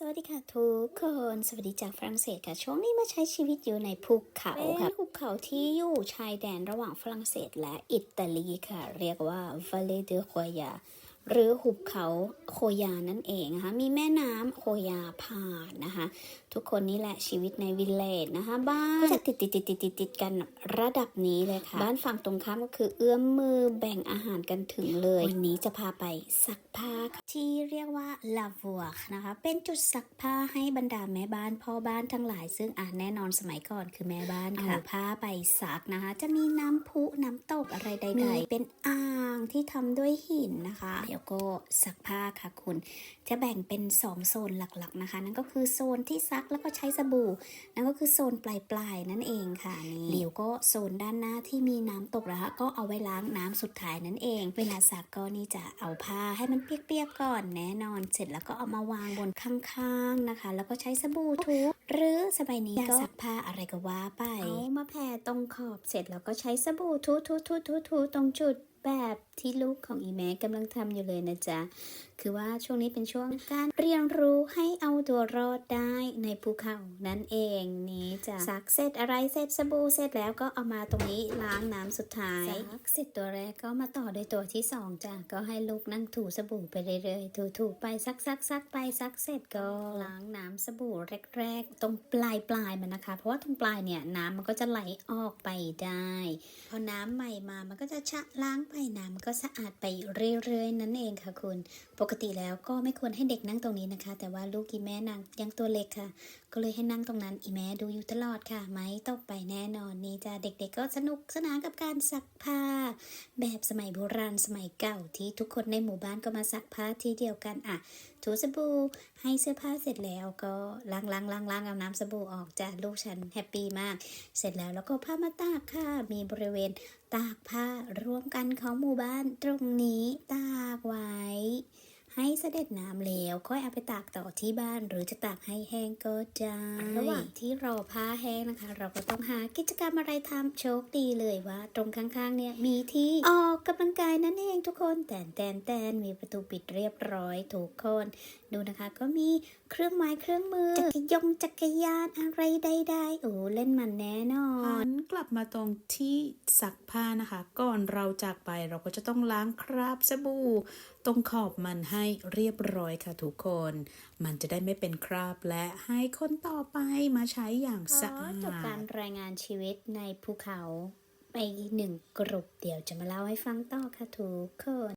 สวัสดีค่ะทุกคน สวัสดีจากฝรั่งเศสค่ะ ช่วงนี้มาใช้ชีวิตอยู่ในภูเขาค่ะภูเขาที่อยู่ชายแดนระหว่างฝรั่งเศสและอิตาลีค่ะ เรียกว่า Valle de Roya หรือหุบเขาโคยานั่นเองนะคะ มีแม่น้ำโคยาผ่านนะคะ ทุกคนนี่แหละชีวิตในวิลเลจนะคะ บ้านก็จะติดติดติดติดติดติดกันระดับนี้เลยค่ะ บ้านฝั่งตรงข้ามก็คือเอื้อมมือแบ่งอาหารกันถึงเลย วันนี้จะพาไปซักผ้าค่ะที่เรียกว่าลาวัวนะคะ เป็นจุดซักผ้าให้บรรดาแม่บ้านพ่อบ้านทั้งหลาย ซึ่งอะแน่นอนสมัยก่อนคือแม่บ้านค่ะเอาผ้าไปซักนะคะ จะมีน้ำพุน้ำตกอะไรใดๆเป็นอ่างที่ทำด้วยหินนะคะี๋ยวก็ซักผ้าค่ะคุณ จะแบ่งเป็น 2 โซนหลักๆนะคะ นั่นก็คือโซนที่ซักแล้วก็ใช้สบู่ นั่นก็คือโซนปลายๆนั่นเองค่ะนี่เดี๋ยวก็โซนด้านหน้าที่มีน้ำตกนะคะก็เอาไว้ล้างน้ำสุดท้ายนั่นเอง เวลาซักก็นี่จะเอาผ้าให้มันเปียกๆก่อนแน่นอน เสร็จแล้วก็เอามาวางบนข้างๆนะคะ แล้วก็ใช้สบู่ถูหรือสบายนี้ก็ซักผ้าอะไรก็ว่าไปเอามาแผ่ตรงขอบเสร็จแล้วก็ใช้สบู่ทูๆๆๆๆตรงจุด แบบที่ลูกของอีแม่กำลังทำอยู่เลยนะจ๊ะ คือว่าช่วงนี้เป็นช่วงการเรียนรู้ให้เอาตัวรอดได้ในภูเขานั่นเองนี้จ้ะซักเสร็จอะไรเสร็จสบู่เสร็จแล้วก็เอามาตรงนี้ล้างน้ำสุดท้ายซักเสร็จตัวแรกก็มาต่อด้วยตัวที่สองจ้ะก็ให้ลูกนั่งถูสบู่ไปเรื่อยๆ ถูๆไปซักซักซักไปซักเสร็จก็ล้างน้ำสบู่แรกๆ ตรงปลายปลายๆมันนะคะ เพราะว่าตรงปลายเนี่ยน้ำมันก็จะไหลออกไปได้ พอน้ำใหม่มามันก็จะชะล้างไปน้ำก็สะอาดไปเรื่อยๆ นั่นเองค่ะคุณ ปกติแล้วก็ไม่ควรให้เด็กนั่งตรงนี้นะคะ แต่ว่าลูกอีแม่นางยังตัวเล็กค่ะ ก็เลยให้นั่งตรงนั้นอีแม่ดูอยู่ตลอดค่ะ ไม่ตกไปแน่นอนนี่จ้ะเด็กๆก็สนุกสนานกับการซักผ้า แบบสมัยโบราณสมัยเก่าที่ทุกคนในหมู่บ้านก็มาซักผ้าที่เดียวกันอะ ถูสบู่ให้เสื้อผ้าเสร็จแล้วก็ล้างล้างล้างล้างเอาน้ำสบู่ออกจ้ะลูกฉันแฮปปี้มาก เสร็จแล้วแล้วก็ผ้ามาตากค่ะมีบริเวณตากผ้าร่วมกันของหมู่บ้านตรงนี้ตากไว้ สด็จน้ำแล้วค่อยเอาไปตากต่อที่บ้าน หรือจะตากให้แห้งก็ได้ระหว่างที่รอผ้าแห้งนะคะ เราก็ต้องหากิจกรรมอะไรทำโชคดีเลยว่า ตรงข้างๆเนี่ยมีที่ออกกำลังกายนั่นเองทุกคนแตนแตนแตนมีประตูปิดเรียบร้อยทุกคน ดูนะคะก็มีเครื่องไม้เครื่องมือจักรยงจักรยานอะไรใดๆโอ้เล่นมันแน่นอนหันกลับมาตรงที่ซักผ้านะคะ ก่อนเราจากไปเราก็จะต้องล้างคราบสบู่ ตรงขอบมันให้เรียบร้อยค่ะทุกคน มันจะได้ไม่เป็นคราบและให้คนต่อไปมาใช้อย่างสะอาดจบการรายงานชีวิตในภูเขา ไปหนึ่งกลุ่มเดี๋ยวจะมาเล่าให้ฟังต่อค่ะทุกคน